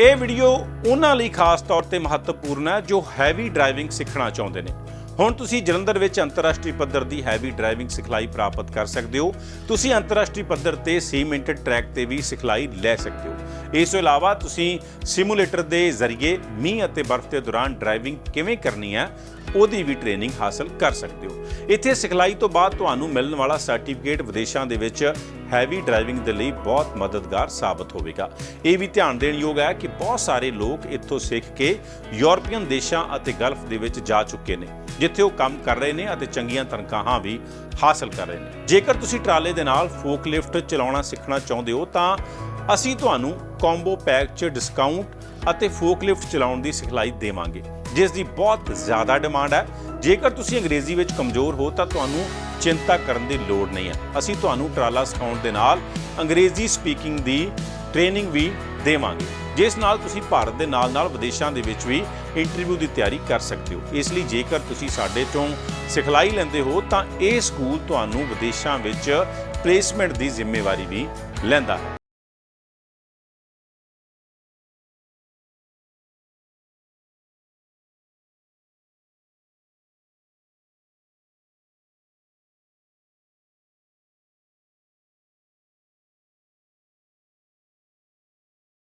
ਇਹ ਵੀਡੀਓ ਉਹਨਾਂ ਲਈ ਖਾਸ ਤੌਰ ਤੇ ਮਹੱਤਵਪੂਰਨ ਹੈ ਜੋ ਹੈਵੀ ਡਰਾਈਵਿੰਗ ਸਿੱਖਣਾ ਚਾਹੁੰਦੇ ਨੇ। ਹੁਣ ਤੁਸੀਂ ਜਲੰਧਰ ਵਿੱਚ ਅੰਤਰਰਾਸ਼ਟਰੀ ਪੱਧਰ ਦੀ ਹੈਵੀ ਡਰਾਈਵਿੰਗ ਸਿਖਲਾਈ ਪ੍ਰਾਪਤ ਕਰ ਸਕਦੇ ਹੋ। ਤੁਸੀਂ ਅੰਤਰਰਾਸ਼ਟਰੀ ਪੱਧਰ ਤੇ ਸੀਮੈਂਟਡ ਟਰੈਕ ਤੇ ਵੀ ਸਿਖਲਾਈ ਲੈ ਸਕਦੇ ਹੋ। ਇਸ ਤੋਂ ਇਲਾਵਾ ਤੁਸੀਂ ਸਿਮੂਲੇਟਰ ਦੇ ਜ਼ਰੀਏ ਮੀਂਹ ਅਤੇ ਬਰਫ਼ ਦੇ ਦੌਰਾਨ ਡਰਾਈਵਿੰਗ ਕਿਵੇਂ ਕਰਨੀ ਹੈ ਉਹਦੀ ਵੀ ਟ੍ਰੇਨਿੰਗ ਹਾਸਲ ਕਰ ਸਕਦੇ ਹੋ। ਇੱਥੇ ਸਿਖਲਾਈ ਤੋਂ ਬਾਅਦ ਤੁਹਾਨੂੰ ਮਿਲਣ ਵਾਲਾ ਸਰਟੀਫਿਕੇਟ ਵਿਦੇਸ਼ਾਂ ਦੇ ਵਿੱਚ ਹੈਵੀ ਡਰਾਈਵਿੰਗ ਦੇ ਲਈ ਬਹੁਤ ਮਦਦਗਾਰ ਸਾਬਤ ਹੋਵੇਗਾ। ਇਹ ਵੀ ਧਿਆਨ ਦੇਣ ਯੋਗ ਹੈ ਕਿ ਬਹੁਤ ਸਾਰੇ ਲੋਕ ਇੱਥੋਂ ਸਿੱਖ ਕੇ ਯੂਰਪੀਅਨ ਦੇਸ਼ਾਂ ਅਤੇ ਗਲਫ ਦੇ ਵਿੱਚ ਜਾ ਚੁੱਕੇ ਨੇ, ਜਿੱਥੇ ਉਹ ਕੰਮ ਕਰ ਰਹੇ ਨੇ ਅਤੇ ਚੰਗੀਆਂ ਤਨਖਾਹਾਂ ਵੀ ਹਾਸਲ ਕਰ ਰਹੇ ਨੇ। ਜੇਕਰ ਤੁਸੀਂ ਟਰਾਲੇ ਦੇ ਨਾਲ ਫੋਕਲਿਫਟ ਚਲਾਉਣਾ ਸਿੱਖਣਾ ਚਾਹੁੰਦੇ ਹੋ ਤਾਂ ਅਸੀਂ ਤੁਹਾਨੂੰ ਕੰਬੋ ਪੈਕ 'ਚ ਡਿਸਕਾਊਂਟ ਅਤੇ ਫੋਕਲਿਫਟ ਚਲਾਉਣ ਦੀ ਸਿਖਲਾਈ ਦੇਵਾਂਗੇ, ਜਿਸ ਦੀ ਬਹੁਤ ਜ਼ਿਆਦਾ ਡਿਮਾਂਡ ਹੈ। ਜੇਕਰ ਤੁਸੀਂ ਅੰਗਰੇਜ਼ੀ ਵਿੱਚ ਕਮਜ਼ੋਰ ਹੋ, ਤਾਂ ਤੁਹਾਨੂੰ ਚਿੰਤਾ ਕਰਨ ਦੀ ਲੋੜ ਨਹੀਂ ਹੈ। ਅਸੀਂ ਤੁਹਾਨੂੰ ਟਰਾਲਾ ਸਿਖਾਉਣ ਦੇ ਨਾਲ ਅੰਗਰੇਜ਼ੀ ਸਪੀਕਿੰਗ ਦੀ ਟ੍ਰੇਨਿੰਗ ਵੀ ਦੇਵਾਂਗੇ, ਜਿਸ ਨਾਲ ਤੁਸੀਂ ਭਾਰਤ ਦੇ ਨਾਲ-ਨਾਲ ਵਿਦੇਸ਼ਾਂ ਦੇ ਵਿੱਚ ਵੀ ਇੰਟਰਵਿਊ ਦੀ ਤਿਆਰੀ ਕਰ ਸਕਦੇ ਹੋ। ਇਸ ਲਈ ਜੇਕਰ ਤੁਸੀਂ ਸਾਡੇ ਤੋਂ ਸਿਖਲਾਈ ਲੈਂਦੇ ਹੋ, ਤਾਂ ਇਹ ਸਕੂਲ ਤੁਹਾਨੂੰ ਵਿਦੇਸ਼ਾਂ ਵਿੱਚ ਪਲੇਸਮੈਂਟ ਦੀ ਜ਼ਿੰਮੇਵਾਰੀ ਵੀ ਲੈਂਦਾ ਹੈ।